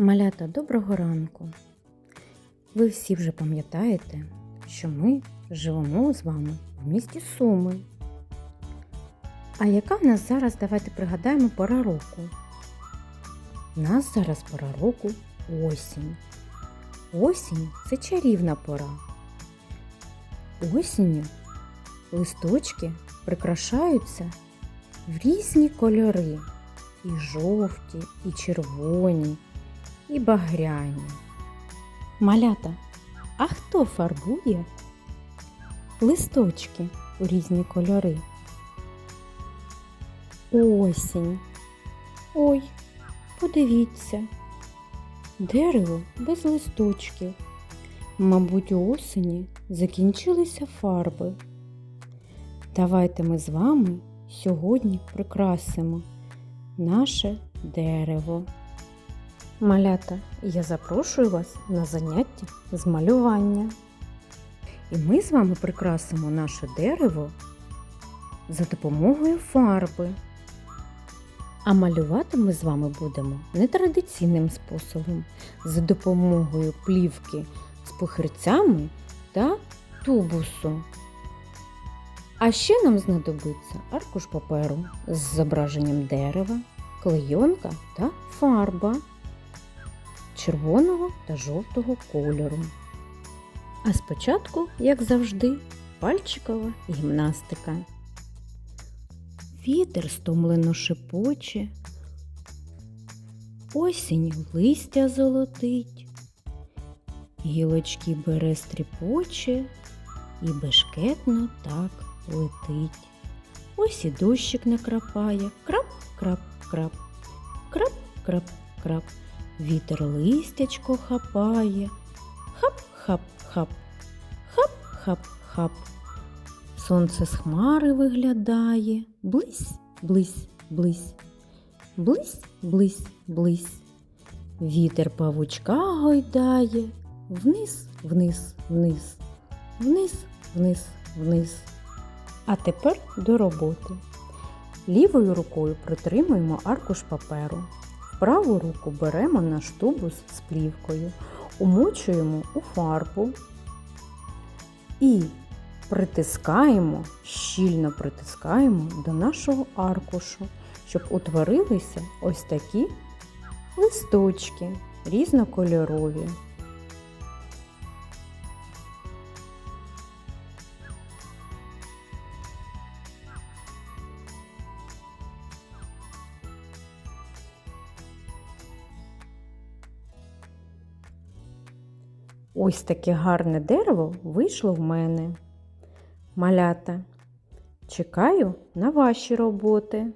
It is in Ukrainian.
Малята, доброго ранку! Ви всі вже пам'ятаєте, що ми живемо з вами в місті Суми. А яка в нас зараз, давайте пригадаємо, пора року? У нас зараз пора року осінь. Осінь це чарівна пора. Осінню листочки прикрашаються в різні кольори. І жовті, і червоні, і багряні. Малята, а хто фарбує листочки у різні кольори? Осінь. Ой, подивіться, дерево без листочків. Мабуть, у осені закінчилися фарби. Давайте ми з вами сьогодні прикрасимо наше дерево. Малята, я запрошую вас на заняття з малювання. І ми з вами прикрасимо наше дерево за допомогою фарби. А малювати ми з вами будемо нетрадиційним способом за допомогою плівки з похирцями та тубусу. А ще нам знадобиться аркуш паперу з зображенням дерева, клейонка та фарба червоного та жовтого кольору. А спочатку, як завжди, пальчикова гімнастика. Вітер стомлено шепоче, осінь листя золотить, гілочки бере стріпоче і бешкетно так летить. Ось і дощик накрапає, крап, крап, Вітер листячко хапає, хап-хап-хап, хап-хап-хап. Сонце з хмари виглядає, близь, близь, близь, близь, близь, близь. Вітер павучка гойдає, вниз, вниз, вниз, вниз, вниз, вниз. А тепер до роботи. Лівою рукою притримуємо аркуш паперу. Праву руку беремо на штубус з плівкою, умочуємо у фарбу і притискаємо, щільно притискаємо до нашого аркушу, щоб утворилися ось такі листочки різнокольорові. Ось таке гарне дерево вийшло в мене. Малята, чекаю на ваші роботи.